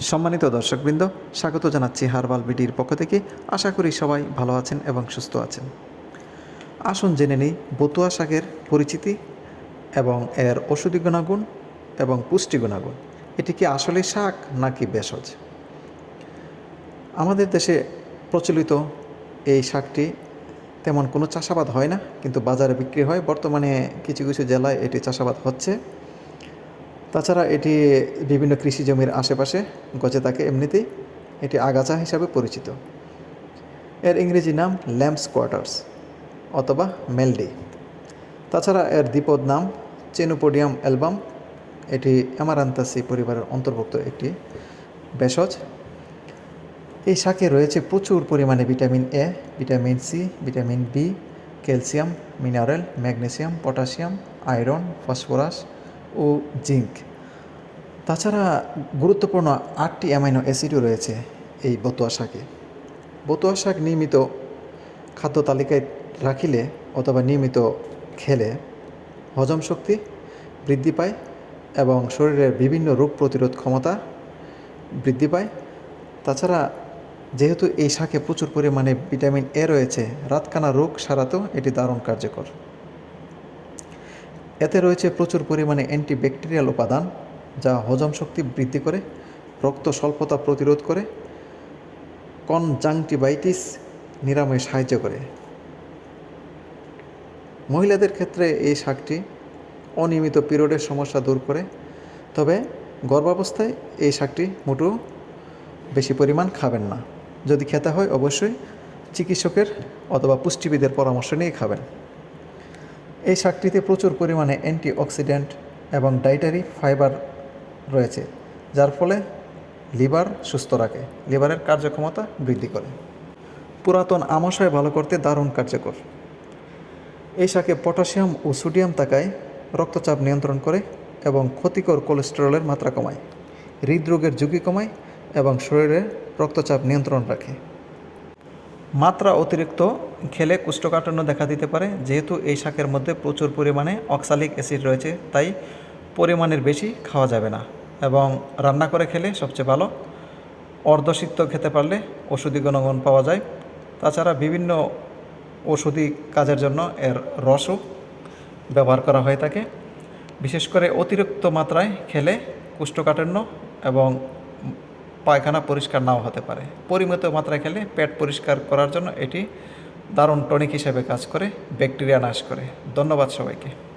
সম্মানিত দর্শকবৃন্দ, স্বাগত জানাচ্ছি হারবাল বিডির পক্ষ থেকে। আশা করি সবাই ভালো আছেন এবং সুস্থ আছেন। আসুন জেনে নিই বতুয়া শাকের পরিচিতি এবং এর ওষুধি গুণাগুণ এবং পুষ্টি গুণাগুণ। এটি কি আসলে শাক নাকি ভেষজ? আমাদের দেশে প্রচলিত এই শাকটি তেমন কোনো চাষাবাদ হয় না, কিন্তু বাজারে বিক্রি হয়। বর্তমানে কিছু কিছু জেলায় এটি চাষাবাদ হচ্ছে। তাছাড়া এটি বিভিন্ন কৃষি জমির আশেপাশে গজে থাকে এমনিতেই এটি আগাছা হিসাবে পরিচিত। এর ইংরেজি নাম ল্যাম্পস কোয়ার্টার্স অথবা মেলডি। তাছাড়া এর দ্বিপদ নাম চেনোপোডিয়াম অ্যালবাম। এটি অ্যামারান্তাসি পরিবারের অন্তর্ভুক্ত একটি ভেষজ। এই শাকে রয়েছে প্রচুর পরিমাণে vitamin A, vitamin C, vitamin B, calcium, mineral, magnesium, potassium, iron, phosphorus O zinc. তাছাড়া গুরুত্বপূর্ণ আটটি অ্যামাইনো অ্যাসিডও রয়েছে এই বতুয়া শাকে। বতুয়া শাক নিয়মিত খাদ্য তালিকায় রাখিলে অথবা নিয়মিত খেলে হজম শক্তি বৃদ্ধি পায় এবং শরীরের বিভিন্ন রোগ প্রতিরোধ ক্ষমতা বৃদ্ধি পায়। তাছাড়া যেহেতু এই শাকে প্রচুর পরিমাণে ভিটামিন এ রয়েছে, রাতকানা রোগ সারাতেও এটি দারুণ কার্যকর। এতে রয়েছে প্রচুর পরিমাণে অ্যান্টিব্যাকটেরিয়াল উপাদান, যা হজম শক্তি বৃদ্ধি করে, রক্ত স্বল্পতা প্রতিরোধ করে, কনজাংটিভাইটিস নিরাময়ে সাহায্য করে। মহিলাদের ক্ষেত্রে এই শাকটি অনিয়মিত পিরিয়ডের সমস্যা দূর করে, তবে গর্ভাবস্থায় এই শাকটি মোটেও বেশি পরিমাণ খাবেন না। যদি খেতে হয়, অবশ্যই চিকিৎসকের অথবা পুষ্টিবিদের পরামর্শ নিয়ে খাবেন। এই শাকটিতে প্রচুর পরিমাণে অ্যান্টিঅক্সিডেন্ট এবং ডাইটারি ফাইবার রয়েছে, যার ফলে লিভার সুস্থ রাখে, লিভারের কার্যক্ষমতা বৃদ্ধি করে। পুরাতন আমাশয় ভালো করতে দারুণ কার্যকর। এই শাকে পটাশিয়াম ও সোডিয়াম থাকায় রক্তচাপ নিয়ন্ত্রণ করে এবং ক্ষতিকর কোলেস্টেরলের মাত্রা কমায়, হৃদরোগের ঝুঁকি কমায় এবং শরীরে রক্তচাপ নিয়ন্ত্রণ রাখে। মাত্রা অতিরিক্ত খেলে কুষ্ঠকাঠিন্য দেখা দিতে পারে। যেহেতু এই শাকের মধ্যে প্রচুর পরিমাণে অক্সালিক অ্যাসিড রয়েছে, তাই পরিমাণের বেশি খাওয়া যাবে না এবং রান্না করে খেলে সবচেয়ে ভালো অর্ধসিদ্ধ খেতে পারলে ওষুধি গুণগুণ পাওয়া যায়। তাছাড়া বিভিন্ন ওষুধি কাজের জন্য এর রসও ব্যবহার করা হয়ে থাকে। বিশেষ করে অতিরিক্ত মাত্রায় খেলে কুষ্ঠকাঠিন্য এবং পায়খানা পরিষ্কার নাও হতে পারে। পরিমিত মাত্রায় খেলে পেট পরিষ্কার করার জন্য এটি দারুণ টনিক হিসেবে কাজ করে ব্যাকটেরিয়া নাশ করে। ধন্যবাদ সবাইকে।